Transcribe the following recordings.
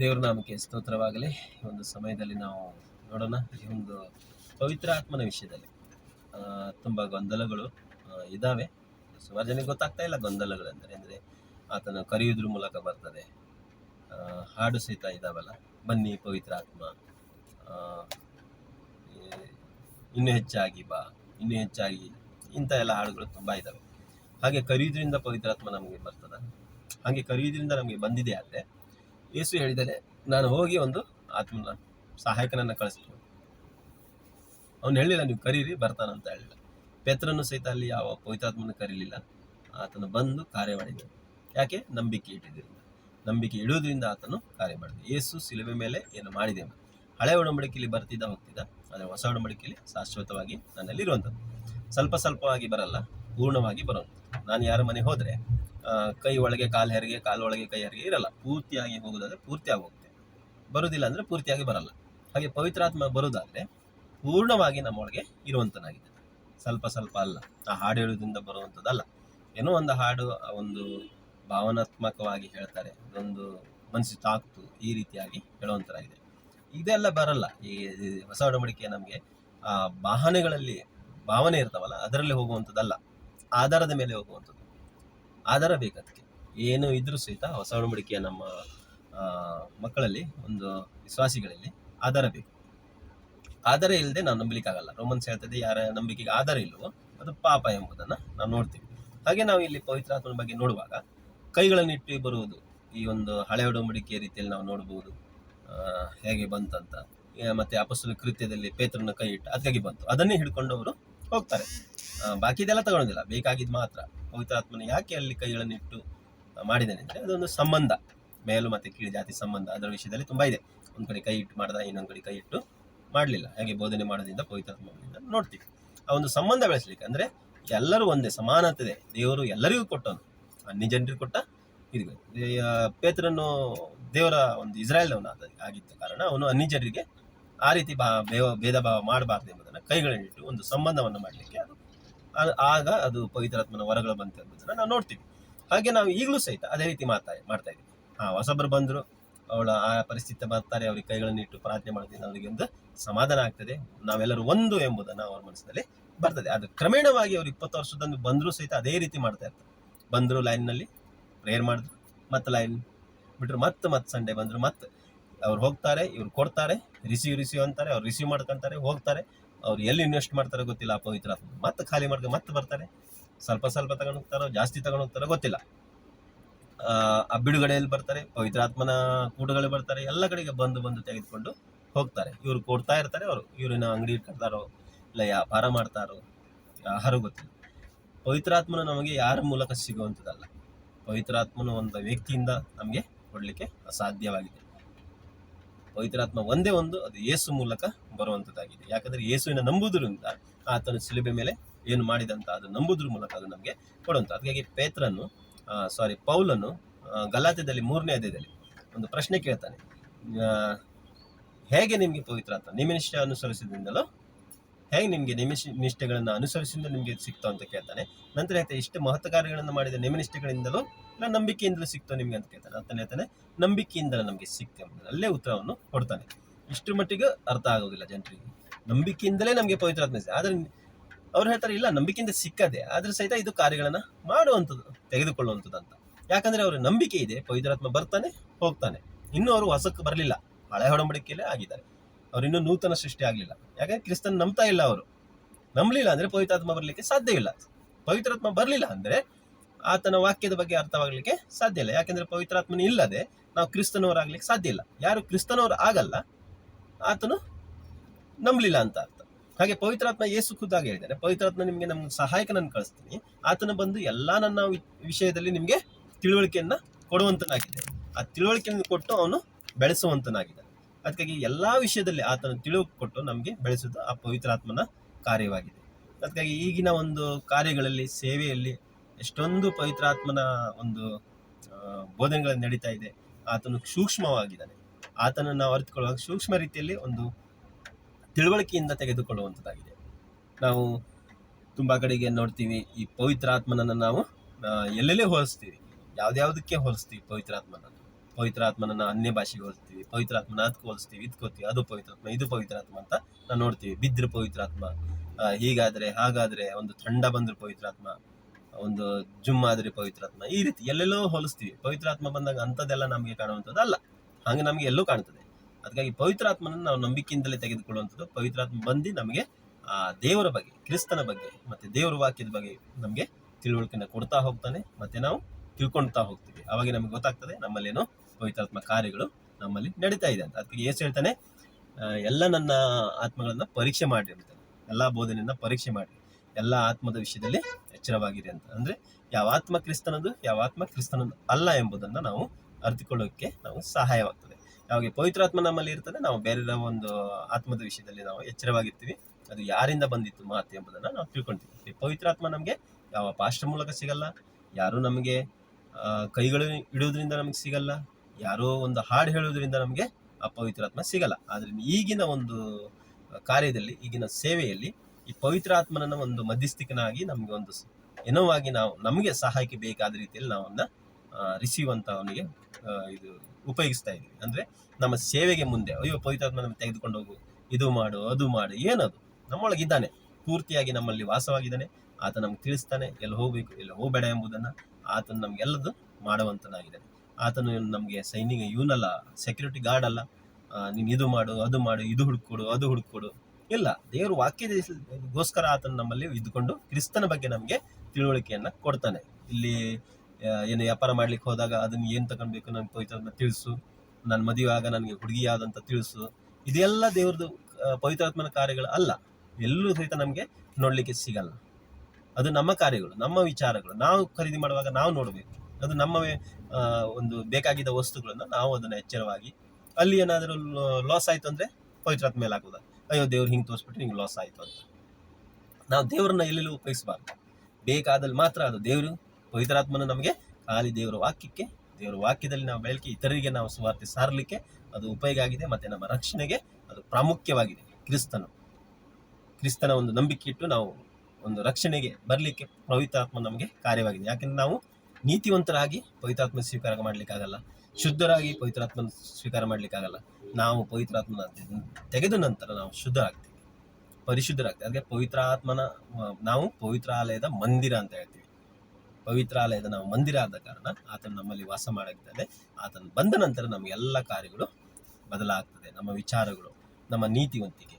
ದೇವರ ನಾಮಕ್ಕೆ ಸ್ತೋತ್ರವಾಗಲಿ. ಒಂದು ಸಮಯದಲ್ಲಿ ನಾವು ನೋಡೋಣ ಈ ಒಂದು ಪವಿತ್ರ ಆತ್ಮನ ವಿಷಯದಲ್ಲಿ. ತುಂಬ ಗೊಂದಲಗಳು ಇದ್ದಾವೆ ಸುಮಾರು ಜನಕ್ಕೆ ಗೊತ್ತಾಗ್ತಾ ಇಲ್ಲ ಗೊಂದಲಗಳೆಂದರೆ ಅಂದರೆ ಆತನ ಕರೆಯುವುದ್ರ ಮೂಲಕ ಬರ್ತದೆ. ಹಾಡು ಸಹಿತ ಇದಾವಲ್ಲ, ಬನ್ನಿ ಪವಿತ್ರ ಆತ್ಮ. ಇನ್ನೂ ಹೆಚ್ಚಾಗಿ ಬಾ, ಇನ್ನೂ ಹೆಚ್ಚಾಗಿ ಇಂಥ ಎಲ್ಲ ಹಾಡುಗಳು ತುಂಬ ಇದ್ದಾವೆ ಹಾಗೆ ಕರೆಯುವುದರಿಂದ ಪವಿತ್ರಾತ್ಮ ನಮಗೆ ಬರ್ತದ. ಹಾಗೆ ಕರೆಯುವುದರಿಂದ ನಮಗೆ ಬಂದಿದೆ ಆದರೆ ಯೇಸು ಹೇಳಿದರೆ ನಾನು ಹೋಗಿ ಒಂದು ಆತ್ಮನ ಸಹಾಯಕನನ್ನು ಕಳಿಸ್ತೀನಿ. ಅವನು ಹೇಳಿಲ್ಲ, ನೀವು ಕರೀರಿ ಬರ್ತಾನಂತ ಹೇಳಿಲ್ಲ. ಪೆತ್ರನು ಸಹಿತ ಅಲ್ಲಿ ಯಾವ ಪವಿತ್ರಾತ್ಮನ ಕರೀಲಿಲ್ಲ. ಆತನು ಬಂದು ಕಾರ್ಯ ಮಾಡಿದ ಯಾಕೆ? ನಂಬಿಕೆ ಇಟ್ಟಿದ್ದರಿಂದ. ನಂಬಿಕೆ ಇಡುವುದರಿಂದ ಆತನು ಕಾರ್ಯ ಮಾಡಿದ ಯೇಸು ಸಿಲುಬೆ ಮೇಲೆ ಏನು ಮಾಡಿದೆ? ಹಳೆ ಒಡಂಬಡಿಕೆಯಲ್ಲಿ ಬರ್ತಿದ್ದ, ಹೋಗ್ತಿದ್ದ. ಆದರೆ ಹೊಸ ಒಡಂಬಡಿಕೆಯಲ್ಲಿ ಶಾಶ್ವತವಾಗಿ ನನ್ನಲ್ಲಿ ಇರುವಂಥದ್ದು. ಸ್ವಲ್ಪ ಸ್ವಲ್ಪವಾಗಿ ಬರಲ್ಲ, ಪೂರ್ಣವಾಗಿ ಬರೋದು ನಾನು ಯಾರ ಮನೆ ಹೋದರೆ? ಕೈ ಒಳಗೆ, ಕಾಲು ಹೆರಿಗೆ, ಕಾಲು ಒಳಗೆ, ಕೈ ಹೆರಿಗೆ ಇರಲ್ಲ. ಪೂರ್ತಿಯಾಗಿ ಹೋಗೋದಾದ್ರೆ ಪೂರ್ತಿಯಾಗಿ ಹೋಗುತ್ತೆ ಬರುವುದಿಲ್ಲ ಅಂದರೆ ಪೂರ್ತಿಯಾಗಿ ಬರಲ್ಲ. ಹಾಗೆ ಪವಿತ್ರಾತ್ಮ ಬರುವುದಾದರೆ ಪೂರ್ಣವಾಗಿ ನಮ್ಮೊಳಗೆ ಇರುವಂತನಾಗಿದೆ. ಸ್ವಲ್ಪ ಸ್ವಲ್ಪ ಅಲ್ಲ. ಆ ಹಾಡು ಹೇಳುವುದರಿಂದ ಬರುವಂಥದ್ದಲ್ಲ ಏನೋ ಒಂದು ಹಾಡು ಒಂದು ಭಾವನಾತ್ಮಕವಾಗಿ ಹೇಳ್ತಾರೆ. ಒಂದು ಮನಸ್ಸು ತಾಕ್ತು ಈ ರೀತಿಯಾಗಿ ಹೇಳುವಂಥದ್ದಾಗಿದೆ ಇದೆಲ್ಲ ಬರಲ್ಲ. ಈ ಹೊಸ ಒಡಂಬಡಿಕೆ ನಮಗೆ ಆ ವಾಹನಗಳಲ್ಲಿ ಭಾವನೆ ಇರ್ತಾವಲ್ಲ, ಅದರಲ್ಲಿ ಹೋಗುವಂಥದ್ದಲ್ಲ ಆಧಾರದ ಮೇಲೆ ಹೋಗುವಂಥದ್ದು ಆಧಾರ ಬೇಕು ಅದಕ್ಕೆ. ಏನು ಇದ್ರೂ ಸಹಿತ ಹೊಸ ಒಡಂಬಡಿಕೆಯ ನಮ್ಮ ಮಕ್ಕಳಲ್ಲಿ, ಒಂದು ವಿಶ್ವಾಸಿಗಳಲ್ಲಿ ಆಧಾರ ಬೇಕು. ಆಧಾರ ಇಲ್ಲದೆ ನಾವು ನಂಬಲಿಕ್ಕಾಗಲ್ಲ. ರೋಮನ್ಸ್ ಹೇಳ್ತದೆ, ಯಾರ ನಂಬಿಕೆಗೆ ಆಧಾರ ಇಲ್ಲವೋ ಅದು ಪಾಪ ಎಂಬುದನ್ನು ನಾವು ನೋಡ್ತೀವಿ. ಹಾಗೆ ನಾವು ಇಲ್ಲಿ ಪವಿತ್ರಾತ್ಮನ ಬಗ್ಗೆ ನೋಡುವಾಗ, ಕೈಗಳನ್ನು ಇಟ್ಟು ಬರುವುದು, ಈ ಒಂದು ಹಳೆ ಒಡಂಬಡಿಕೆಯ ರೀತಿಯಲ್ಲಿ ನಾವು ನೋಡಬಹುದು ಹೇಗೆ ಬಂತಂತ ಮತ್ತೆ ಅಪಸ್ವಲ ಕೃತ್ಯದಲ್ಲಿ ಪೇತ್ರನ ಕೈ ಇಟ್ಟು ಅದಕ್ಕಾಗಿ ಬಂತು. ಅದನ್ನೇ ಹಿಡ್ಕೊಂಡು ಅವರು ಹೋಗ್ತಾರೆ. ಬಾಕಿ ಬಾಕಿದೆಲ್ಲ ತಗೊಳ್ಳೋದಿಲ್ಲ ಬೇಕಾಗಿದ್ದು ಮಾತ್ರ. ಪವಿತ್ರಾತ್ಮನ ಯಾಕೆ ಅಲ್ಲಿ ಕೈಗಳನ್ನು ಇಟ್ಟು ಮಾಡಿದ್ದೇನೆ ಅಂದರೆ ಅದೊಂದು ಸಂಬಂಧ. ಮೇಲು ಮತ್ತೆ ಕೀಳು ಜಾತಿ ಸಂಬಂಧ ಅದರ ವಿಷಯದಲ್ಲಿ ತುಂಬ ಇದೆ. ಒಂದು ಕಡೆ ಕೈ ಇಟ್ಟು ಮಾಡ್ದ, ಇನ್ನೊಂದು ಕಡೆ ಕೈ ಇಟ್ಟು ಮಾಡಲಿಲ್ಲ. ಹಾಗೆ ಬೋಧನೆ ಮಾಡೋದ್ರಿಂದ ಪವಿತ್ರಾತ್ಮದಿಂದ ನೋಡ್ತೀವಿ. ಆ ಒಂದು ಸಂಬಂಧ ಬೆಳೆಸಲಿಕ್ಕೆ ಅಂದರೆ ಎಲ್ಲರೂ ಒಂದೇ, ಸಮಾನತೆ ಇದೆ. ದೇವರು ಎಲ್ಲರಿಗೂ ಕೊಟ್ಟನು ಅನ್ಯ ಜನರಿಗೆ ಕೊಟ್ಟ ಇದು. ಪೇತ್ರನು ದೇವರ ಒಂದು ಇಸ್ರಾಯೇಲ್ನವನ ಆಗಿದ್ದ ಕಾರಣ ಅವನು ಅನ್ಯ ಜನರಿಗೆ ಆ ರೀತಿ ಬಾ ಭೇದ ಭಾವ ಮಾಡಬಾರ್ದು ಎಂಬುದನ್ನು ಕೈಗಳನ್ನಿಟ್ಟು ಒಂದು ಸಂಬಂಧವನ್ನು ಮಾಡಲಿಕ್ಕೆ ಅದು. ಆಗ ಅದು ಪವಿತ್ರಾತ್ಮನ ವರಗಳು ಬಂತು ಎಂಬುದನ್ನು ನಾವು ನೋಡ್ತೀವಿ. ಹಾಗೆ ನಾವು ಈಗಲೂ ಸಹಿತ ಅದೇ ರೀತಿ ಮಾತಾ ಮಾಡ್ತಾ ಇದ್ದೀವಿ. ಹಾ, ಹೊಸಬ್ರು ಬಂದರು, ಅವಳ ಆ ಪರಿಸ್ಥಿತಿ ಬರ್ತಾರೆ, ಅವ್ರಿಗೆ ಕೈಗಳನ್ನಿಟ್ಟು ಪ್ರಾರ್ಥನೆ ಮಾಡೋದ್ರಿಂದ ಅವರಿಗೆ ಒಂದು ಸಮಾಧಾನ ಆಗ್ತದೆ. ನಾವೆಲ್ಲರೂ ಒಂದು ಎಂಬುದನ್ನು ಅವ್ರ ಮನಸ್ಸಿನಲ್ಲಿ ಬರ್ತದೆ. ಅದು ಕ್ರಮೇಣವಾಗಿ ಅವ್ರು ಇಪ್ಪತ್ತು ವರ್ಷದಂದು ಬಂದರೂ ಸಹಿತ ಅದೇ ರೀತಿ ಮಾಡ್ತಾ ಇರ್ತಾರೆ. ಬಂದರು ಲೈನ್ನಲ್ಲಿ ಪ್ರೇಯರ್ ಮಾಡಿದ್ರು, ಮತ್ತೆ ಲೈನ್ ಬಿಟ್ಟರು ಮತ್ತೆ ಮತ್ತೆ ಸಂಡೇ ಬಂದರು, ಮತ್ತೆ ಅವ್ರು ಹೋಗ್ತಾರೆ ಇವ್ರು ಕೊಡ್ತಾರೆ ರಿಸೀವ್ ರಿಸೀವ್ ಅಂತಾರೆ ಅವ್ರು ರಿಸೀವ್ ಮಾಡ್ಕೊಂತಾರೆ ಹೋಗ್ತಾರೆ. ಅವ್ರು ಎಲ್ಲಿ ಇನ್ವೆಸ್ಟ್ ಮಾಡ್ತಾರೆ ಗೊತ್ತಿಲ್ಲ ಆ ಪವಿತ್ರ. ಮತ್ತೆ ಖಾಲಿ ಮಾಡ್ಕೊಂಡು ಮತ್ತೆ ಬರ್ತಾರೆ. ಸ್ವಲ್ಪ ಸ್ವಲ್ಪ ತಗೊಂಡು ಹೋಗ್ತಾರೋ ಜಾಸ್ತಿ ತಗೊಂಡು ಹೋಗ್ತಾರೋ ಗೊತ್ತಿಲ್ಲ. ಆ, ಬಿಡುಗಡೆಯಲ್ಲಿ ಬರ್ತಾರೆ ಪವಿತ್ರಾತ್ಮನ ಕೂಟಗಳು ಬರ್ತಾರೆ ಎಲ್ಲ ಕಡೆಗೆ ಬಂದು ಬಂದು ತೆಗೆದುಕೊಂಡು ಹೋಗ್ತಾರೆ. ಇವರು ಕೊಡ್ತಾ ಇರ್ತಾರೆ ಅವರು ಇವ್ರಿನ ಅಂಗಡಿ ಇಟ್ಕೊಳ್ತಾರೋ ಇಲ್ಲ ವ್ಯಾಪಾರ ಮಾಡ್ತಾರೋ ಯಾರು ಗೊತ್ತಿಲ್ಲ. ಪವಿತ್ರಾತ್ಮನ ನಮಗೆ ಯಾರ ಮೂಲಕ ಸಿಗುವಂಥದ್ದಲ್ಲ. ಪವಿತ್ರಾತ್ಮನ ಒಂದು ವ್ಯಕ್ತಿಯಿಂದ ನಮಗೆ ಕೊಡಲಿಕ್ಕೆ ಅಸಾಧ್ಯವಾಗಿದೆ. ಪವಿತ್ರಾತ್ಮ ಒಂದೇ ಒಂದು, ಅದು ಯೇಸು ಮೂಲಕ ಬರುವಂಥದ್ದಾಗಿದೆ ಯಾಕಂದ್ರೆ ಯೇಸುವಿನ ನಂಬುವುದರಿಂದ ಆತನ ಸಿಲುಬೆ ಮೇಲೆ ಏನು ಮಾಡಿದಂತ ಅದು ನಂಬುದ್ರ ಮೂಲಕ ಅದು ನಮಗೆ ಕೊಡುವಂಥ ಅದಕ್ಕಾಗಿ ಪೇತ್ರನು ಸಾರಿ ಪೌಲನು ಗಲಾತ್ಯದಲ್ಲಿ ಮೂರನೇ ಅಧ್ಯಾಯದಲ್ಲಿ ಒಂದು ಪ್ರಶ್ನೆ ಕೇಳ್ತಾನೆ. ಹೇಗೆ ನಿಮಗೆ ಪವಿತ್ರಾತ್ಮ? ನಿಮಿಷ ಅನುಸರಿಸಿದ್ರಿಂದಲೋ ಹೇಗೆ ನಿಮಗೆ ನಿಷ್ಠೆಗಳನ್ನು ಅನುಸರಿಸಿದ ನಿಮಗೆ ಸಿಕ್ತು ಅಂತ ಕೇಳ್ತಾನೆ. ನಂತರ ಹೇಳ್ತಾನೆ, ಇಷ್ಟು ಮಹತ್ವ ಕಾರ್ಯಗಳನ್ನು ಮಾಡಿದ ನಿಮಿನಿಷ್ಠೆಗಳಿಂದಲೂ ಇಲ್ಲ, ನಂಬಿಕೆಯಿಂದಲೂ ಸಿಕ್ತು ನಿಮಗೆ ಅಂತ ಕೇಳ್ತಾನೆ. ಅಂತ ಹೇಳ್ತಾನೆ, ನಂಬಿಕೆಯಿಂದಲೂ ನಮಗೆ ಎಂಬುದು. ಅಲ್ಲೇ ಉತ್ತರವನ್ನು ಕೊಡ್ತಾನೆ. ಇಷ್ಟು ಮಟ್ಟಿಗೆ ಅರ್ಥ ಆಗೋದಿಲ್ಲ ಜನರಿಗೆ. ನಂಬಿಕೆಯಿಂದಲೇ ನಮಗೆ ಆದರೆ ಆದ್ರೆ ಅವ್ರು ಹೇಳ್ತಾರೆ, ಇಲ್ಲ, ನಂಬಿಕೆಯಿಂದ ಸಿಕ್ಕದೆ, ಆದ್ರೆ ಸಹಿತ ಇದು ಕಾರ್ಯಗಳನ್ನು ಮಾಡುವಂಥದ್ದು, ತೆಗೆದುಕೊಳ್ಳುವಂಥದ್ದು ಅಂತ. ಯಾಕಂದ್ರೆ ಅವ್ರ ನಂಬಿಕೆ ಇದೆ ಪವಿತ್ರಾತ್ಮ ಬರ್ತಾನೆ, ಹೋಗ್ತಾನೆ. ಇನ್ನೂ ಅವರು ಹೊಸಕ್ಕೆ ಬರಲಿಲ್ಲ. ಹಳೆ ಹೊಡಂಬಡಿಕೆಯಲ್ಲೇ ಆಗಿದ್ದಾರೆ. ಅವ್ರು ಇನ್ನೂ ನೂತನ ಸೃಷ್ಟಿ ಆಗಲಿಲ್ಲ. ಯಾಕಂದ್ರೆ ಕ್ರಿಸ್ತನ್ ನಂಬ್ತಾ ಇಲ್ಲ ಅವರು. ನಂಬಲಿಲ್ಲ ಅಂದ್ರೆ ಪವಿತ್ರಾತ್ಮ ಬರಲಿಕ್ಕೆ ಇಲ್ಲ. ಪವಿತ್ರಾತ್ಮ ಬರಲಿಲ್ಲ ಅಂದ್ರೆ ಆತನ ವಾಕ್ಯದ ಬಗ್ಗೆ ಅರ್ಥವಾಗಲಿಕ್ಕೆ ಸಾಧ್ಯ ಇಲ್ಲ. ಯಾಕೆಂದ್ರೆ ಪವಿತ್ರಾತ್ಮನ ಇಲ್ಲದೆ ನಾವು ಕ್ರಿಸ್ತನವರಾಗ್ಲಿಕ್ಕೆ ಸಾಧ್ಯ ಇಲ್ಲ. ಯಾರು ಕ್ರಿಸ್ತನವರು ಆಗಲ್ಲ, ಆತನು ನಂಬಲಿಲ್ಲ ಅಂತ ಅರ್ಥ. ಹಾಗೆ ಪವಿತ್ರಾತ್ಮ ಏಸು ಖುದ್ದಾಗಿ ಹೇಳಿದ್ದಾರೆ. ಪವಿತ್ರಾತ್ಮ ನಿಮಗೆ ಸಹಾಯಕ ಸಹಾಯಕನನ್ನು ಕಳಿಸ್ತೀನಿ. ಆತನ ಬಂದು ಎಲ್ಲ ನನ್ನ ವಿಷಯದಲ್ಲಿ ನಿಮಗೆ ತಿಳುವಳಿಕೆಯನ್ನ ಕೊಡುವಂತನಾಗಿದೆ. ಆ ತಿಳುವಳಿಕೆಯನ್ನು ಕೊಟ್ಟು ಅವನು ಬೆಳೆಸುವಂತನಾಗಿದೆ. ಅದಕ್ಕಾಗಿ ಎಲ್ಲಾ ವಿಷಯದಲ್ಲಿ ಆತನ ತಿಳುವಳಿಕೆ ಕೊಟ್ಟು ನಮಗೆ ಬೆಳೆಸೋದು ಆ ಪವಿತ್ರಾತ್ಮನ ಕಾರ್ಯವಾಗಿದೆ. ಅದಕ್ಕಾಗಿ ಈಗಿನ ಒಂದು ಕಾರ್ಯಗಳಲ್ಲಿ, ಸೇವೆಯಲ್ಲಿ ಎಷ್ಟೊಂದು ಪವಿತ್ರಾತ್ಮನ ಒಂದು ಬೋಧನೆಗಳು ನಡೀತಾ ಇದೆ. ಆತನು ಸೂಕ್ಷ್ಮವಾಗಿದ್ದಾನೆ. ಆತನನ್ನು ನಾವು ಅರಿತುಕೊಳ್ಳುವಾಗ ಸೂಕ್ಷ್ಮ ರೀತಿಯಲ್ಲಿ ಒಂದು ತಿಳುವಳಿಕೆಯಿಂದ ತೆಗೆದುಕೊಳ್ಳುವಂಥದ್ದಾಗಿದೆ ನಾವು ತುಂಬ ಕಡೆಗೆ ನೋಡ್ತೀವಿ, ಈ ಪವಿತ್ರಾತ್ಮನನ್ನು ನಾವು ಎಲ್ಲೆಲ್ಲೇ ಹೋಲಿಸ್ತೀವಿ? ಯಾವ್ದಾವುದಕ್ಕೆ ಹೋಲಿಸ್ತೀವಿ ಪವಿತ್ರಾತ್ಮನನ್ನು ಪವಿತ್ರಾತ್ಮನನ್ನ ಅನ್ಯ ಭಾಷೆಗೆ ಹೋಲಿಸ್ತೀವಿ ಪವಿತ್ರಾತ್ಮನ ಅದಕ್ಕೆ ಹೋಲಿಸ್ತೀವಿ ಇದಕ್ಕೋತೀವಿ ಅದು ಪವಿತ್ರಾತ್ಮ ಇದು ಪವಿತ್ರಾತ್ಮ ಅಂತ ನಾವು ನೋಡ್ತೀವಿ. ಬಿದ್ರೆ ಪವಿತ್ರಾತ್ಮ ಹೀಗಾದರೆ, ಹೀಗಾದ್ರೆ ಒಂದು ಥಂಡ ಬಂದ್ರೆ ಪವಿತ್ರಾತ್ಮ ಒಂದು ಜುಮ್ ಆದ್ರೆ ಪವಿತ್ರಾತ್ಮ ಈ ರೀತಿ ಎಲ್ಲೆಲ್ಲೋ ಹೋಲಿಸ್ತೀವಿ. ಪವಿತ್ರಾತ್ಮ ಬಂದಾಗ ಅಂಥದ್ದೆಲ್ಲ ನಮಗೆ ಕಾಣುವಂಥದ್ದು ಅಲ್ಲ. ಹಾಗೆ ನಮಗೆ ಎಲ್ಲೂ ಕಾಣ್ತದೆ. ಅದಕ್ಕಾಗಿ ಪವಿತ್ರಾತ್ಮನ ನಾವು ನಂಬಿಕೆಯಿಂದಲೇ ತೆಗೆದುಕೊಳ್ಳುವಂಥದ್ದು ಪವಿತ್ರಾತ್ಮ ಬಂದು ನಮಗೆ, ಆ, ದೇವರ ಬಗ್ಗೆ, ಕ್ರಿಸ್ತನ ಬಗ್ಗೆ, ಮತ್ತೆ ದೇವರ ವಾಕ್ಯದ ಬಗ್ಗೆ ನಮಗೆ ತಿಳುವಳಿಕೆನ ಕೊಡ್ತಾ ಹೋಗ್ತಾನೆ, ಮತ್ತೆ ನಾವು ತಿಳ್ಕೊಳ್ತಾ ಹೋಗ್ತೀವಿ. ಅವಾಗ ನಮಗೆ ಗೊತ್ತಾಗ್ತದೆ ನಮ್ಮಲ್ಲೇನೋ ಪವಿತ್ರಾತ್ಮ ಕಾರ್ಯಗಳು ನಮ್ಮಲ್ಲಿ ನಡೀತಾ ಇದೆ ಅಂತ. ಅದಕ್ಕೆ ಏಸು ಹೇಳ್ತಾನೆ ಎಲ್ಲ ನನ್ನ ಆತ್ಮಗಳನ್ನ ಪರೀಕ್ಷೆ ಮಾಡಿ ಎಲ್ಲ ಬೋಧನೆಯನ್ನ ಪರೀಕ್ಷೆ ಮಾಡಿ ಎಲ್ಲ ಆತ್ಮದ ವಿಷಯದಲ್ಲಿ ಎಚ್ಚರವಾಗಿದೆ ಅಂತ. ಅಂದ್ರೆ ಯಾವ ಆತ್ಮ ಕ್ರಿಸ್ತನದು, ಯಾವ ಆತ್ಮ ಕ್ರಿಸ್ತನದು ಅಲ್ಲ ಎಂಬುದನ್ನ ನಾವು ಅರಿತುಕೊಳ್ಳೋಕೆ ನಾವು ಸಹಾಯವಾಗ್ತದೆ. ಯಾವಾಗ ಪವಿತ್ರಾತ್ಮ ನಮ್ಮಲ್ಲಿ ಇರ್ತದೆ, ನಾವು ಬೇರೆ ಒಂದು ಆತ್ಮದ ವಿಷಯದಲ್ಲಿ ನಾವು ಎಚ್ಚರವಾಗಿರ್ತೀವಿ. ಅದು ಯಾರಿಂದ ಬಂದಿತ್ತು ಮಾತು ಎಂಬುದನ್ನ ನಾವು ತಿಳ್ಕೊಂತೀವಿ. ಈ ಪವಿತ್ರಾತ್ಮ ನಮಗೆ ಯಾವ ಪಾಸ್ಟರ್ ಮೂಲಕ ಸಿಗಲ್ಲ, ಯಾರು ನಮಗೆ ಕೈಗಳು ಇಡುವುದರಿಂದ ನಮಗೆ ಸಿಗಲ್ಲ ಯಾರೋ ಒಂದು ಹಾಡು ಹೇಳುವುದರಿಂದ ನಮಗೆ ಆ ಪವಿತ್ರಾತ್ಮ ಸಿಗಲ್ಲ. ಆದ್ರೆ ಈಗಿನ ಒಂದು ಕಾರ್ಯದಲ್ಲಿ, ಈಗಿನ ಸೇವೆಯಲ್ಲಿ ಈ ಪವಿತ್ರಾತ್ಮನನ್ನ ಒಂದು ಮಧ್ಯಸ್ಥಿಕನಾಗಿ ನಮಗೆ ಒಂದು ಏನೋವಾಗಿ ನಾವು, ನಮಗೆ ಸಹಾಯಕ್ಕೆ ಬೇಕಾದ ರೀತಿಯಲ್ಲಿ ನಾವು ಅವನ್ನ ರಿಸೀವ್ ಅಂತ ಅವನಿಗೆ ಇದು ಉಪಯೋಗಿಸ್ತಾ ಇದ್ದೀವಿ. ಅಂದ್ರೆ ನಮ್ಮ ಸೇವೆಗೆ ಮುಂದೆ, ಅಯ್ಯೋ ಪವಿತ್ರಾತ್ಮ ನಮಗೆ ತೆಗೆದುಕೊಂಡು ಹೋಗು, ಇದು ಮಾಡು, ಅದು ಮಾಡು, ಏನದು? ನಮ್ಮೊಳಗಿದ್ದಾನೆ, ಪೂರ್ತಿಯಾಗಿ ನಮ್ಮಲ್ಲಿ ವಾಸವಾಗಿದ್ದಾನೆ, ಆತ ನಮ್ಗೆ ತಿಳಿಸ್ತಾನೆ, ಎಲ್ಲಿ ಹೋಗ್ಬೇಕು, ಎಲ್ಲಿ ಹೋಗಬೇಡ ಎಂಬುದನ್ನ ನಮಗೆ ನಮ್ಗೆಲ್ಲದು ಮಾಡುವಂತನಾಗಿದ್ದಾನೆ. ಆತನು ನಮಗೆ ಸೈನಿಕ, ಇವನಲ್ಲ ಸೆಕ್ಯೂರಿಟಿ ಗಾರ್ಡ್ ಅಲ್ಲ. ನೀನು ಇದು ಮಾಡು, ಅದು ಮಾಡು, ಇದು ಹುಡುಕೊಡು, ಅದು ಹುಡುಕೊಡು. ಇಲ್ಲ, ದೇವರು ವಾಕ್ಯದೋಸ್ಕರ ಆತನ ನಮ್ಮಲ್ಲಿ ಇದ್ದುಕೊಂಡು ಕ್ರಿಸ್ತನ ಬಗ್ಗೆ ನಮಗೆ ತಿಳುವಳಿಕೆಯನ್ನ ಕೊಡ್ತಾನೆ. ಇಲ್ಲಿ ಏನು ವ್ಯಾಪಾರ ಮಾಡ್ಲಿಕ್ಕೆ ಹೋದಾಗ ಅದನ್ನ ಏನು ತಗೊಳ್ಬೇಕು ನನಗೆ ಪವಿತ್ರಾತ್ಮ ತಿಳಿಸು. ನನ್ನ ಮದುವೆಯಾಗ ನನಗೆ ಹುಡುಗಿ ಯಾವ್ದಂತ ತಿಳಿಸು. ಇದೆಲ್ಲ ದೇವ್ರದ್ದು ಪವಿತ್ರಾತ್ಮನ ಕಾರ್ಯಗಳು ಅಲ್ಲ. ಎಲ್ಲೂ ಸಹಿತ ನಮಗೆ ನೋಡಲಿಕ್ಕೆ ಸಿಗಲ್ಲ. ಅದು ನಮ್ಮ ಕಾರ್ಯಗಳು, ನಮ್ಮ ವಿಚಾರಗಳು. ನಾವು ಖರೀದಿ ಮಾಡುವಾಗ ನಾವು ನೋಡಬೇಕು. ಅದು ನಮ್ಮ ಒಂದು ಬೇಕಾಗಿದ್ದ ವಸ್ತುಗಳನ್ನು ನಾವು ಅದನ್ನ ಎಚ್ಚರವಾಗಿ ಅಲ್ಲಿ ಏನಾದರೂ ಲಾಸ್ ಆಯ್ತು ಅಂದ್ರೆ ಪವಿತ್ರಾತ್ಮ ಮೇಲೆ ಹಾಕೋದ. ಅಯ್ಯೋ, ದೇವ್ರು ಹಿಂಗೆ ತೋರಿಸ್ಬಿಟ್ಟು ಹಿಂಗೆ ಲಾಸ್ ಆಯಿತು ಅಂತ. ನಾವು ದೇವ್ರನ್ನ ಎಲ್ಲೆಲ್ಲೂ ಉಪಯೋಗಿಸಬಾರ್ದು. ಬೇಕಾದಲ್ಲಿ ಮಾತ್ರ ಅದು ದೇವರು, ಪವಿತ್ರಾತ್ಮನ ನಮಗೆ ಖಾಲಿ ದೇವರ ವಾಕ್ಯಕ್ಕೆ, ದೇವರ ವಾಕ್ಯದಲ್ಲಿ ನಾವು ಬೆಳಕಿ ಇತರರಿಗೆ ನಾವು ಸುವಾರ್ತೆ ಸಾರಲಿಕ್ಕೆ ಅದು ಉಪಯೋಗ ಆಗಿದೆ, ಮತ್ತೆ ನಮ್ಮ ರಕ್ಷಣೆಗೆ ಅದು ಪ್ರಾಮುಖ್ಯವಾಗಿದೆ. ಕ್ರಿಸ್ತನು. ಕ್ರಿಸ್ತನ ಒಂದು ನಂಬಿಕೆ ಇಟ್ಟು ನಾವು ಒಂದು ರಕ್ಷಣೆಗೆ ಬರಲಿಕ್ಕೆ ಪವಿತ್ರಾತ್ಮ ನಮಗೆ ಕಾರ್ಯವಾಗಿದೆ. ಯಾಕೆಂದ್ರೆ ನಾವು ನೀತಿವಂತರಾಗಿ ಪವಿತ್ರಾತ್ಮ ಸ್ವೀಕಾರ ಮಾಡ್ಲಿಕ್ಕಾಗಲ್ಲ, ಶುದ್ಧರಾಗಿ ಪವಿತ್ರಾತ್ಮನ ಸ್ವೀಕಾರ ಮಾಡಲಿಕ್ಕಾಗಲ್ಲ, ನಾವು ಪವಿತ್ರಾತ್ಮನ ತೆಗೆದ ನಂತರ ನಾವು ಶುದ್ಧರಾಗ್ತೀವಿ, ಪರಿಶುದ್ಧರಾಗ್ತೀವಿ. ಅದಕ್ಕೆ ಪವಿತ್ರಾತ್ಮನ, ನಾವು ಪವಿತ್ರಾಲಯದ ಮಂದಿರ ಅಂತ ಹೇಳ್ತೀವಿ. ಪವಿತ್ರಾಲಯದ ನಾವು ಮಂದಿರ ಆದ ಕಾರಣ ಆತನು ನಮ್ಮಲ್ಲಿ ವಾಸ ಮಾಡಿದ್ದಾನೆ ಆತನ ಬಂದ ನಂತರ ನಮ್ಮ ಎಲ್ಲ ಕಾರ್ಯಗಳು ಬದಲಾಗ್ತದೆ. ನಮ್ಮ ವಿಚಾರಗಳು, ನಮ್ಮ ನೀತಿವಂತಿಕೆ.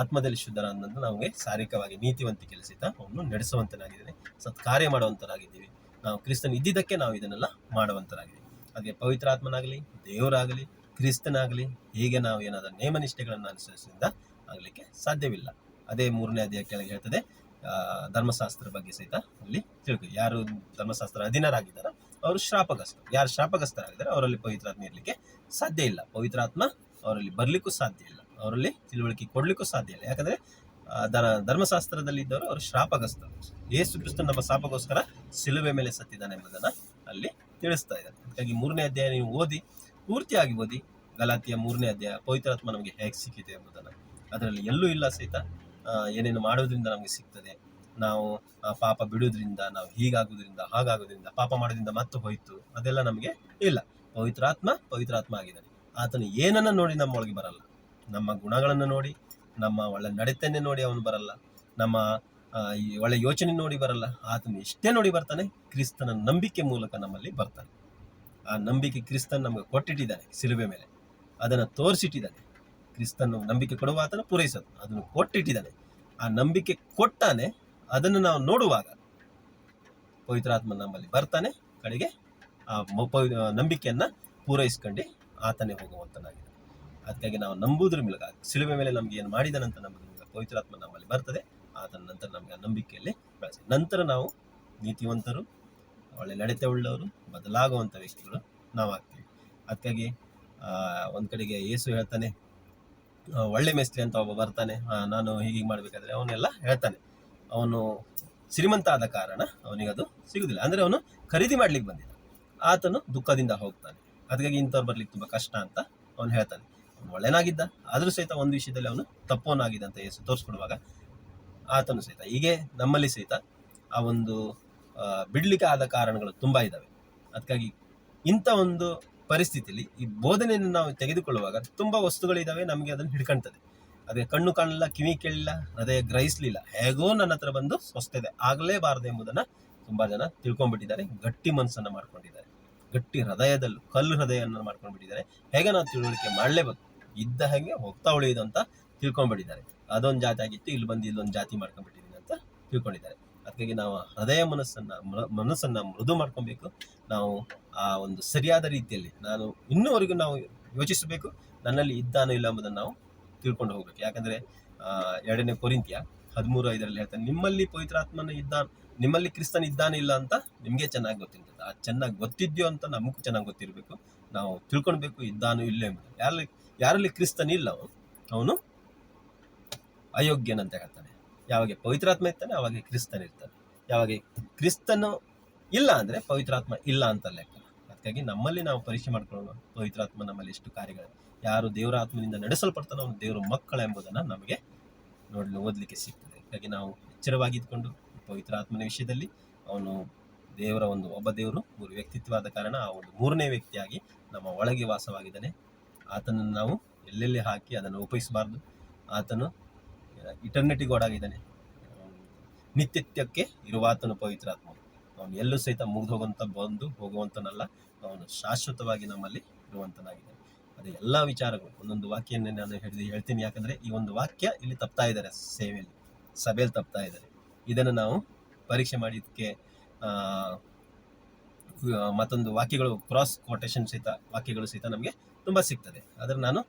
ಆತ್ಮದಲ್ಲಿ ಶುದ್ಧರಾದಂತ ನಮಗೆ ಶಾರೀರಿಕವಾಗಿ ನೀತಿವಂತಿಕೆ ಸಹಿತ ಅವನು ನಡೆಸುವಂತನಾಗಿದ್ದೇನೆ, ಸತ್ಕಾರ್ಯ ಮಾಡುವಂತರಾಗಿದ್ದೀವಿ ನಾವು ಕ್ರಿಸ್ತನ್ ಇದ್ದಿದ್ದಕ್ಕೆ ನಾವು ಇದನ್ನೆಲ್ಲ ಮಾಡುವಂತರಾಗಿದೆ ಹಾಗೆ ಪವಿತ್ರಾತ್ಮನಾಗಲಿ, ದೇವರಾಗಲಿ, ಕ್ರಿಸ್ತನಾಗಲಿ ಹೀಗೆ ನಾವು ಏನಾದರೂ ನೇಮನಿಷ್ಠೆಗಳನ್ನು ಅನುಸರಿಸಿದ ಆಗಲಿಕ್ಕೆ ಸಾಧ್ಯವಿಲ್ಲ. ಅದೇ ಮೂರನೇ ಅಧ್ಯಾಯ ಕೆಳಗೆ ಹೇಳ್ತದೆ ಧರ್ಮಶಾಸ್ತ್ರ ಬಗ್ಗೆ ಸಹಿತ ಅಲ್ಲಿ ತಿಳ್ಕೊ, ಯಾರು ಧರ್ಮಶಾಸ್ತ್ರ ಅಧೀನರಾಗಿದ್ದಾರೋ ಅವರು ಶ್ರಾಪಗಸ್ತರು ಯಾರು ಶ್ರಾಪಗಸ್ತರಾಗಿದ್ದಾರೆ ಅವರಲ್ಲಿ ಪವಿತ್ರಾತ್ಮ ಇರಲಿಕ್ಕೆ ಸಾಧ್ಯ ಇಲ್ಲ. ಪವಿತ್ರಾತ್ಮ ಅವರಲ್ಲಿ ಬರಲಿಕ್ಕೂ ಸಾಧ್ಯ ಇಲ್ಲ. ಅವರಲ್ಲಿ ತಿಳುವಳಿಕೆ ಕೊಡ್ಲಿಕ್ಕೂ ಸಾಧ್ಯ ಇಲ್ಲ. ಯಾಕಂದ್ರೆ ಧರ- ಧರ್ಮಶಾಸ್ತ್ರದಲ್ಲಿ ಇದ್ದವರು ಅವರು ಶ್ರಾಪಗ್ರಸ್ತರು ಯೇಸು ಕ್ರಿಸ್ತ ನಮ್ಮ ಶಾಪಗೋಸ್ಕರ ಸಿಲುವೆ ಮೇಲೆ ಸತ್ತಿದ್ದಾನೆ ಎಂಬುದನ್ನ ಅಲ್ಲಿ ತಿಳಿಸ್ತಾ ಇದ್ದಾರೆ. ಹಾಗಾಗಿ ಮೂರನೇ ಅಧ್ಯಾಯ ನೀವು ಓದಿ, ಪೂರ್ತಿಯಾಗಿ ಓದಿ, ಗಲಾತಿಯ ಮೂರನೇ ಅಧ್ಯಾಯ ಪವಿತ್ರಾತ್ಮ ನಮಗೆ ಹೇಗೆ ಸಿಕ್ಕಿದೆ ಎಂಬುದನ್ನು. ಅದರಲ್ಲಿ ಎಲ್ಲೂ ಇಲ್ಲ ಸಹಿತ ಏನೇನು ಮಾಡೋದ್ರಿಂದ ನಮಗೆ ಸಿಗ್ತದೆ. ನಾವು ಪಾಪ ಬಿಡೋದ್ರಿಂದ ನಾವು ಹೀಗಾಗೋದ್ರಿಂದ ಹಾಗಾಗೋದ್ರಿಂದ ಪಾಪ ಮಾಡೋದ್ರಿಂದ ಮತ್ತೆ ಹೋಯ್ತು. ಅದೆಲ್ಲ ನಮಗೆ ಇಲ್ಲ. ಪವಿತ್ರಾತ್ಮ ಪವಿತ್ರಾತ್ಮ ಆಗಿದ್ದಾನೆ ಆತನು ಏನನ್ನ ನೋಡಿ ನಮ್ಮೊಳಗೆ ಬರಲ್ಲ. ನಮ್ಮ ಗುಣಗಳನ್ನು ನೋಡಿ ನಮ್ಮ ಒಳ್ಳೆ ನಡೆತನೆ ನೋಡಿ ಅವನು ಬರಲ್ಲ. ನಮ್ಮ ಒಳ್ಳೆ ಯೋಚನೆ ನೋಡಿ ಬರಲ್ಲ. ಆತನು ಎಷ್ಟೇ ನೋಡಿ ಬರ್ತಾನೆ, ಕ್ರಿಸ್ತನ ನಂಬಿಕೆ ಮೂಲಕ ನಮ್ಮಲ್ಲಿ ಬರ್ತಾನೆ. ಆ ನಂಬಿಕೆ ಕ್ರಿಸ್ತನ್ ನಮಗೆ ಕೊಟ್ಟಿಟ್ಟಿದ್ದಾನೆ ಸಿಲುಬೆ ಮೇಲೆ. ಅದನ್ನು ತೋರಿಸಿಟ್ಟಿದ್ದಾನೆ. ಕ್ರಿಸ್ತನ ನಂಬಿಕೆ ಕೊಡುವ ಆತನ ಪೂರೈಸೋದು. ಅದನ್ನು ಕೊಟ್ಟಿಟ್ಟಿದ್ದಾನೆ. ಆ ನಂಬಿಕೆ ಕೊಟ್ಟಾನೆ, ಅದನ್ನು ನಾವು ನೋಡುವಾಗ ಪವಿತ್ರಾತ್ಮ ನಮ್ಮಲ್ಲಿ ಬರ್ತಾನೆ, ಕಡೆಗೆ ಆ ನಂಬಿಕೆಯನ್ನ ಪೂರೈಸ್ಕೊಂಡು ಆತನೇ ಹೋಗುವಂತನಾಗಿದೆ ಅದಕ್ಕಾಗಿ ನಾವು ನಂಬುವುದ್ರ ಮೂಲಕ ಸಿಲುಬೆ ಮೇಲೆ ನಮ್ಗೆ ಏನು ಮಾಡಿದ ನಂತರ ನಮಗೆ ಪವಿತ್ರಾತ್ಮ ನಮ್ಮಲ್ಲಿ ಬರ್ತದೆ. ಆತನ ನಂತರ ನಮಗೆ ಆ ನಂಬಿಕೆಯಲ್ಲಿ ಬೆಳೆಸಿ ನಂತರ ನಾವು ನೀತಿವಂತರು, ಒಳ್ಳೆ ನಡತೆ ಉಳ್ಳವರು ಬದಲಾಗುವಂಥ ವ್ಯಕ್ತಿಗಳು ನಾವಾಗ್ತೀವಿ. ಅದಕ್ಕಾಗಿ ಒಂದ್ ಕಡೆಗೆ ಯೇಸು ಹೇಳ್ತಾನೆ ಒಳ್ಳೆ ಮೇಸ್ತ್ರಿ ಅಂತ ಒಬ್ಬ ಬರ್ತಾನೆ. ನಾನು ಹೀಗೆ ಮಾಡಬೇಕಾದ್ರೆ ಅವನ್ನೆಲ್ಲ ಹೇಳ್ತಾನೆ. ಅವನು ಶ್ರೀಮಂತ ಆದ ಕಾರಣ ಅವನಿಗೆ ಅದು ಸಿಗುದಿಲ್ಲ. ಅಂದ್ರೆ ಅವನು ಖರೀದಿ ಮಾಡ್ಲಿಕ್ಕೆ ಬಂದಿದ್ದ ಆತನು ದುಃಖದಿಂದ ಹೋಗ್ತಾನೆ. ಅದಕ್ಕಾಗಿ ಇಂಥವ್ರು ಬರ್ಲಿಕ್ಕೆ ತುಂಬ ಕಷ್ಟ ಅಂತ ಅವನು ಹೇಳ್ತಾನೆ. ಒಳ್ಳೆನಾಗಿದ್ದ, ಆದರೂ ಸಹಿತ ಒಂದು ವಿಷಯದಲ್ಲಿ ಅವನು ತಪ್ಪವನಾಗಿದ್ದ ಅಂತ ಯೇಸು ತೋರಿಸ್ಕೊಡುವಾಗ ಆತನು ಸಹಿತ, ಹೀಗೆ ನಮ್ಮಲ್ಲಿ ಸಹಿತ ಆ ಒಂದು ಬಿಡ್ಲಿಕ್ಕೆ ಆದ ಕಾರಣಗಳು ತುಂಬಾ ಇದ್ದಾವೆ. ಅದಕ್ಕಾಗಿ ಇಂಥ ಒಂದು ಪರಿಸ್ಥಿತಿಯಲ್ಲಿ ಈ ಬೋಧನೆಯನ್ನು ನಾವು ತೆಗೆದುಕೊಳ್ಳುವಾಗ ತುಂಬಾ ವಸ್ತುಗಳಿದಾವೆ ನಮಗೆ ಅದನ್ನು ಹಿಡ್ಕೊಂತದೆ ಅದೇ ಕಣ್ಣು ಕಾಣಲಿಲ್ಲ, ಕಿವಿ ಕೇಳಲಿಲ್ಲ ಹೃದಯ ಗ್ರಹಿಸಲಿಲ್ಲ, ಹೇಗೋ ನನ್ನ ಹತ್ರ ಬಂದು ಸ್ವಸ್ಥತೆ ಆಗಲೇಬಾರದು ಎಂಬುದನ್ನ ತುಂಬಾ ಜನ ತಿಳ್ಕೊಂಡ್ಬಿಟ್ಟಿದ್ದಾರೆ, ಗಟ್ಟಿ ಮನಸ್ಸನ್ನ ಮಾಡ್ಕೊಂಡಿದ್ದಾರೆ. ಗಟ್ಟಿ ಹೃದಯದಲ್ಲೂ, ಕಲ್ಲು ಹೃದಯವನ್ನು ಮಾಡ್ಕೊಂಡ್ಬಿಟ್ಟಿದ್ದಾರೆ. ಹೇಗೆ ನಾವು ತಿಳುವಳಿಕೆ ಮಾಡಲೇಬೇಕು? ಇದ್ದ ಹಾಗೆ ಹೋಗ್ತಾ ಉಳಿಯೋದು ಅಂತ ತಿಳ್ಕೊಂಡ್ಬಿಟ್ಟಿದ್ದಾರೆ. ಅದೊಂದು ಜಾತಿ ಆಗಿತ್ತು, ಇಲ್ಲಿ ಬಂದು ಇಲ್ಲೊಂದು ಜಾತಿ ಮಾಡ್ಕೊಂಡ್ಬಿಟ್ಟಿದ್ದೀನಿ ಅಂತ ತಿಳ್ಕೊಂಡಿದ್ದಾರೆ. ಅದಕ್ಕಾಗಿ ನಾವು ಹೃದಯ ಮನಸ್ಸನ್ನ ಮನಸ್ಸನ್ನ ಮೃದು ಮಾಡ್ಕೊಬೇಕು. ನಾವು ಆ ಒಂದು ಸರಿಯಾದ ರೀತಿಯಲ್ಲಿ ನಾನು ಇನ್ನೂವರೆಗೂ ನಾವು ಯೋಚಿಸಬೇಕು, ನನ್ನಲ್ಲಿ ಇದ್ದಾನೋ ಇಲ್ಲ ಎಂಬುದನ್ನು ನಾವು ತಿಳ್ಕೊಂಡು ಹೋಗ್ಬೇಕು. ಯಾಕಂದ್ರೆ ಎರಡನೇ ಕೊರಿಂತ್ಯ ಹದಿಮೂರು ಐದರಲ್ಲಿ ಹೇಳ್ತಾನೆ, ನಿಮ್ಮಲ್ಲಿ ಪವಿತ್ರಾತ್ಮನ ಇದ್ದಾನ ನಿಮ್ಮಲ್ಲಿ ಕ್ರಿಸ್ತನ್ ಇದ್ದಾನೆ ಇಲ್ಲ ಅಂತ ನಿಮಗೆ ಚೆನ್ನಾಗಿ ಗೊತ್ತಿರ್ತದೆ. ಆ, ಚೆನ್ನಾಗಿ ಗೊತ್ತಿದ್ಯೋ ಅಂತ ನಮಗೂ ಚೆನ್ನಾಗಿ ಗೊತ್ತಿರಬೇಕು. ನಾವು ತಿಳ್ಕೊಳ್ಬೇಕು, ಇದ್ದಾನು ಇಲ್ಲೇ ಯಾರಲ್ಲಿ ಯಾರಲ್ಲಿ ಕ್ರಿಸ್ತನಿಲ್ಲ ಅವನು ಅಯೋಗ್ಯನಂತ ಹೇಳ್ತಾನೆ. ಯಾವಾಗ ಪವಿತ್ರಾತ್ಮ ಇರ್ತಾನೆ, ಅವಾಗ ಕ್ರಿಸ್ತನ್ ಇರ್ತಾನೆ. ಯಾವಾಗ ಕ್ರಿಸ್ತನು ಇಲ್ಲ ಅಂದ್ರೆ ಪವಿತ್ರಾತ್ಮ ಇಲ್ಲ ಅಂತ ಲೆಕ್ಕ. ಅದಕ್ಕಾಗಿ ನಮ್ಮಲ್ಲಿ ನಾವು ಪರೀಕ್ಷೆ ಮಾಡ್ಕೊಳ್ಳೋಣ. ಪವಿತ್ರಾತ್ಮ ನಮ್ಮಲ್ಲಿ ಎಷ್ಟು ಕಾರ್ಯಗಳು. ಯಾರು ದೇವರ ಆತ್ಮನಿಂದ ನಡೆಸಲ್ಪಡ್ತಾನೋ ಅವನು ದೇವರ ಮಕ್ಕಳ ಎಂಬುದನ್ನು ನಮಗೆ ನೋಡಲು, ಓದಲಿಕ್ಕೆ ಸಿಗ್ತದೆ. ಹಾಗಾಗಿ ನಾವು ಎಚ್ಚರವಾಗಿದ್ದುಕೊಂಡು ಪವಿತ್ರಾತ್ಮನ ವಿಷಯದಲ್ಲಿ ಅವನು ದೇವರ ಒಂದು ಒಬ್ಬ ದೇವರು ಮೂರು ವ್ಯಕ್ತಿತ್ವವಾದ ಕಾರಣ ಆ ಒಂದು ಮೂರನೇ ವ್ಯಕ್ತಿಯಾಗಿ ನಮ್ಮ ಒಳಗೆ ವಾಸವಾಗಿದ್ದಾನೆ. ಆತನನ್ನು ನಾವು ಎಲ್ಲೆಲ್ಲಿ ಹಾಕಿ ಅದನ್ನು ಉಪಯೋಗಿಸಬಾರ್ದು. ಆತನು ಇಟರ್ನಿಟಿ ಗೋಡಾಗಿದ್ದಾನೆ ನಿತ್ಯತ್ಯಕ್ಕೆ ಇರುವಾತನು ಪವಿತ್ರಾತ್ಮ ಅವನು ಎಲ್ಲೂ ಸಹಿತ ಮುಗಿದು ಹೋಗುವಂತ, ಬಂದು ಹೋಗುವಂತನಲ್ಲ, ಅವನು ಶಾಶ್ವತವಾಗಿ ನಮ್ಮಲ್ಲಿ ಇರುವಂತನಾಗಿದ್ದಾನೆ. ಅದೇ ಎಲ್ಲ ವಿಚಾರಗಳು, ಒಂದೊಂದು ವಾಕ್ಯನ್ನೇ ನಾನು ಹೇಳಿದ, ಹೇಳ್ತೀನಿ. ಯಾಕಂದ್ರೆ ಈ ಒಂದು ವಾಕ್ಯ ಇಲ್ಲಿ ತಪ್ತಾ ಇದ್ದಾರೆ, ಸೇವೆಯಲ್ಲಿ, ಸಭೆಯಲ್ಲಿ ತಪ್ತಾ ಇದ್ದಾರೆ. ಇದನ್ನು ನಾವು ಪರೀಕ್ಷೆ ಮಾಡಿದ್ದಕ್ಕೆ ಮತ್ತೊಂದು ವಾಕ್ಯಗಳು ಕ್ರಾಸ್ ಕೊಟೇಶನ್ ಸಹಿತ, ವಾಕ್ಯಗಳು ಸಹಿತ ನಮಗೆ ತುಂಬಾ ಸಿಗ್ತದೆ. ಆದರೆ ನಾನು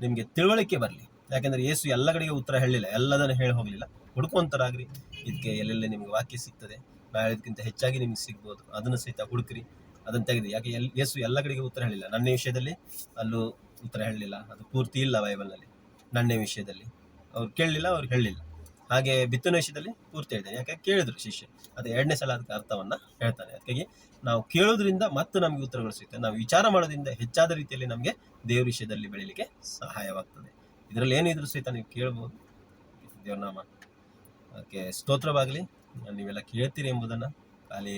ನಿಮಗೆ ತಿಳುವಳಿಕೆ ಬರಲಿ. ಯಾಕೆಂದರೆ ಯೇಸು ಎಲ್ಲ ಕಡೆಗೆ ಉತ್ತರ ಹೇಳಿಲ್ಲ ಎಲ್ಲದನ್ನು ಹೇಳಿ ಹೋಗಲಿಲ್ಲ. ಹುಡುಕುವಂತರಾಗ್ರಿ ಇದಕ್ಕೆ ಎಲ್ಲೆಲ್ಲಿ ನಿಮಗೆ ವಾಕ್ಯ ಸಿಗ್ತದೆ ನಾ ಹೇಳಿದ್ಕಿಂತ ಹೆಚ್ಚಾಗಿ ನಿಮ್ಗೆ ಸಿಗ್ಬೋದು. ಅದನ್ನು ಸಹಿತ ಹುಡುಕ್ರಿ. ಅದನ್ನು ತೆಗೆದು, ಯಾಕೆ ಎಲ್ ಯೇಸು ಎಲ್ಲ ಕಡೆಗೆ ಉತ್ತರ ಹೇಳಿಲ್ಲ ನನ್ನ ವಿಷಯದಲ್ಲಿ ಅಲ್ಲೂ ಉತ್ತರ ಹೇಳಲಿಲ್ಲ. ಅದು ಪೂರ್ತಿ ಇಲ್ಲ ಬೈಬಲ್ನಲ್ಲಿ ನನ್ನ ವಿಷಯದಲ್ಲಿ. ಅವ್ರು ಕೇಳಲಿಲ್ಲ, ಅವ್ರು ಹೇಳಲಿಲ್ಲ. ಹಾಗೆ ಬಿತ್ತನೆ ವಿಷಯದಲ್ಲಿ ಪೂರ್ತಿ ಹೇಳಿದ್ದಾನೆ. ಯಾಕೆ ಕೇಳಿದ್ರು ಶಿಷ್ಯ. ಅದು ಎರಡನೇ ಸಲ ಅದಕ್ಕೆ ಅರ್ಥವನ್ನ ಹೇಳ್ತಾನೆ. ಅದಕ್ಕಾಗಿ ನಾವು ಕೇಳೋದ್ರಿಂದ ಮತ್ತೆ ನಮಗೆ ಉತ್ತರಗಳು ಸಿಗುತ್ತೆ. ನಾವು ವಿಚಾರ ಮಾಡೋದ್ರಿಂದ ಹೆಚ್ಚಾದ ರೀತಿಯಲ್ಲಿ ನಮಗೆ ದೇವ್ರ ವಿಷಯದಲ್ಲಿ ಬೆಳೀಲಿಕ್ಕೆ ಸಹಾಯವಾಗ್ತದೆ. ಇದರಲ್ಲಿ ಏನಿದ್ರು ಸಹಿತ ನೀವು ಕೇಳ್ಬೋದು. ದೇವ್ರನಾಮ. ಅದಕ್ಕೆ ಸ್ತೋತ್ರವಾಗಲಿ. ನೀವೆಲ್ಲ ಕೇಳ್ತೀರಿ ಎಂಬುದನ್ನು ಖಾಲಿ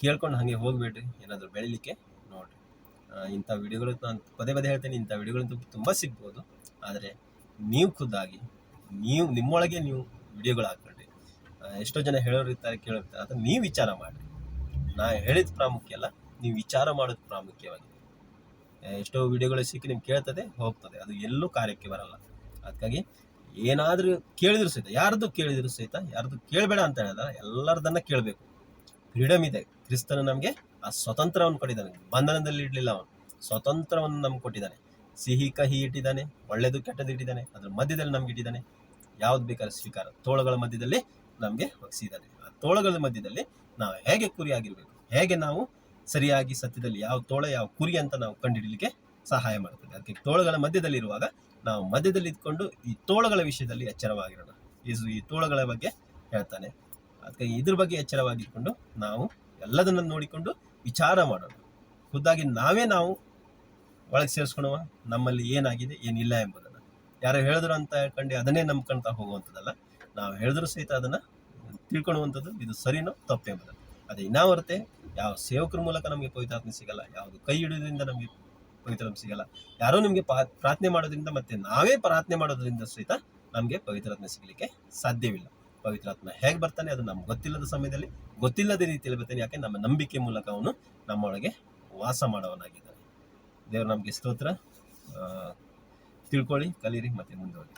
ಕೇಳ್ಕೊಂಡು ಹಾಗೆ ಹೋಗ್ಬೇಡ್ರಿ. ಏನಾದರೂ ಬೆಳಿಲಿಕ್ಕೆ ನೋಡ್ರಿ. ಇಂಥ ವಿಡಿಯೋಗಳು ನಾನು ಪದೇ ಪದೇ ಹೇಳ್ತೇನೆ. ಇಂಥ ವಿಡಿಯೋಗಳಂತೂ ತುಂಬ ಸಿಗ್ಬೋದು. ಆದರೆ ನೀವು ಖುದ್ದಾಗಿ ನೀವು, ನಿಮ್ಮೊಳಗೆ ನೀವು ವಿಡಿಯೋಗಳು ಹಾಕೊಳ್ಳಿ ಎಷ್ಟೋ ಜನ ಹೇಳೋರು ಇರ್ತಾರೆ, ಕೇಳೋರಿರ್ತಾರೆ. ಅದನ್ನು ನೀವು ವಿಚಾರ ಮಾಡಿರಿ. ನಾ ಹೇಳಿದ ಪ್ರಾಮುಖ್ಯ ಅಲ್ಲ, ನೀವು ವಿಚಾರ ಮಾಡೋದು ಪ್ರಾಮುಖ್ಯವಾಗಿದೆ. ಎಷ್ಟೋ ವಿಡಿಯೋಗಳು ಸಿಕ್ಕಿ ನಿಮ್ಗೆ ಕೇಳ್ತದೆ, ಹೋಗ್ತದೆ. ಅದು ಎಲ್ಲೂ ಕಾರ್ಯಕ್ಕೆ ಬರಲ್ಲ. ಅದಕ್ಕಾಗಿ ಏನಾದರೂ ಕೇಳಿದ್ರು ಸಹಿತ, ಯಾರ್ದು ಕೇಳಿದ್ರು ಸಹಿತ, ಯಾರ್ದು ಕೇಳಬೇಡ ಅಂತ ಹೇಳಿದ್ರೆ ಎಲ್ಲರದನ್ನ ಕೇಳಬೇಕು. ಫ್ರೀಡಮ್ ಇದೆ. ಕ್ರಿಸ್ತನು ನಮಗೆ ಆ ಸ್ವತಂತ್ರವನ್ನು ಕೊಟ್ಟಿದ್ದಾನೆ. ಬಂಧನದಲ್ಲಿ ಇಡಲಿಲ್ಲ ಅವನು. ಸ್ವತಂತ್ರವನ್ನು ನಮ್ಗೆ ಕೊಟ್ಟಿದ್ದಾನೆ. ಸಿಹಿ ಕಹಿ ಇಟ್ಟಿದ್ದಾನೆ ಒಳ್ಳೆಯದು ಕೆಟ್ಟದ್ದು ಇಟ್ಟಿದ್ದಾನೆ, ಅದ್ರ ಮಧ್ಯದಲ್ಲಿ ನಮ್ಗೆ ಇಟ್ಟಿದ್ದಾನೆ, ಯಾವ್ದು ಬೇಕಾದ್ರೆ ಸ್ವೀಕಾರ. ತೋಳಗಳ ಮಧ್ಯದಲ್ಲಿ ನಮಗೆ ಒಗ್ಸಿದ್ದಾನೆ. ಆ ತೋಳಗಳ ಮಧ್ಯದಲ್ಲಿ ನಾವು ಹೇಗೆ ಕುರಿಯಾಗಿರಬೇಕು ಹೇಗೆ ನಾವು ಸರಿಯಾಗಿ ಸತ್ಯದಲ್ಲಿ ಯಾವ ತೋಳ, ಯಾವ ಕುರಿ ಅಂತ ನಾವು ಕಂಡುಹಿಡಲಿಕ್ಕೆ ಸಹಾಯ ಮಾಡ್ತದೆ. ಅದಕ್ಕೆ ತೋಳಗಳ ಮಧ್ಯದಲ್ಲಿ ಇರುವಾಗ ನಾವು ಮಧ್ಯದಲ್ಲಿ ಇದ್ಕೊಂಡು ಈ ತೋಳಗಳ ವಿಷಯದಲ್ಲಿ ಎಚ್ಚರವಾಗಿರೋಣ. ಇದು ಈ ತೋಳಗಳ ಬಗ್ಗೆ ಹೇಳ್ತಾನೆ. ಅದಕ್ಕೆ ಇದ್ರ ಬಗ್ಗೆ ಎಚ್ಚರವಾಗಿಟ್ಕೊಂಡು ನಾವು ಎಲ್ಲದನ್ನ ನೋಡಿಕೊಂಡು ವಿಚಾರ ಮಾಡೋಣ. ಖುದ್ದಾಗಿ ನಾವೇ ನಾವು ಒಳಗೆ ಸೇರಿಸ್ಕೊಳುವ ನಮ್ಮಲ್ಲಿ ಏನಾಗಿದೆ, ಏನಿಲ್ಲ ಎಂಬುದನ್ನು. ಯಾರು ಹೇಳಿದ್ರು ಅಂತ ಹೇಳ್ಕೊಂಡು ಅದನ್ನೇ ನಂಬ್ಕೊಂತ ಹೋಗುವಂಥದ್ದಲ್ಲ. ನಾವು ಹೇಳಿದ್ರು ಸಹಿತ ಅದನ್ನು ತಿಳ್ಕೊಳ್ಳುವಂಥದ್ದು ಇದು ಸರಿನೋ ತಪ್ಪು ಎಂಬುದನ್ನು. ಅದೇ ಇನ್ನಾವರತೆ ಯಾವ ಸೇವಕರ ಮೂಲಕ ನಮಗೆ ಪವಿತ್ರಾತ್ಮ ಸಿಗಲ್ಲ, ಯಾವುದು ಕೈ ಹಿಡಿಯೋದ್ರಿಂದ ನಮಗೆ ಪವಿತ್ರಾತ್ಮ ಸಿಗಲ್ಲ, ಯಾರೋ ನಿಮಗೆ ಪ್ರಾರ್ಥನೆ ಮಾಡೋದ್ರಿಂದ ಮತ್ತೆ ನಾವೇ ಪ್ರಾರ್ಥನೆ ಮಾಡೋದ್ರಿಂದ ಸಹಿತ ನಮಗೆ ಪವಿತ್ರಾತ್ಮ ಸಿಗಲಿಕ್ಕೆ ಸಾಧ್ಯವಿಲ್ಲ. ಪವಿತ್ರಾತ್ಮ ಹೇಗೆ ಬರ್ತಾನೆ ಅದು ನಮ್ಗೆ ಗೊತ್ತಿಲ್ಲದ ಸಮಯದಲ್ಲಿ, ಗೊತ್ತಿಲ್ಲದ ರೀತಿಯಲ್ಲಿ ಬರ್ತಾನೆ, ಯಾಕೆ ನಮ್ಮ ನಂಬಿಕೆ ಮೂಲಕ ಅವನು ನಮ್ಮೊಳಗೆ ವಾಸ ಮಾಡೋವನಾಗಿದ್ದಾನೆ. ದೇವರು ನಮಗೆ ಸ್ತೋತ್ರ. ತಿಳ್ಕೊಳ್ಳಿ ಕಲೀರಿ ಮತ್ತೆ ಮುಂದುವರಿ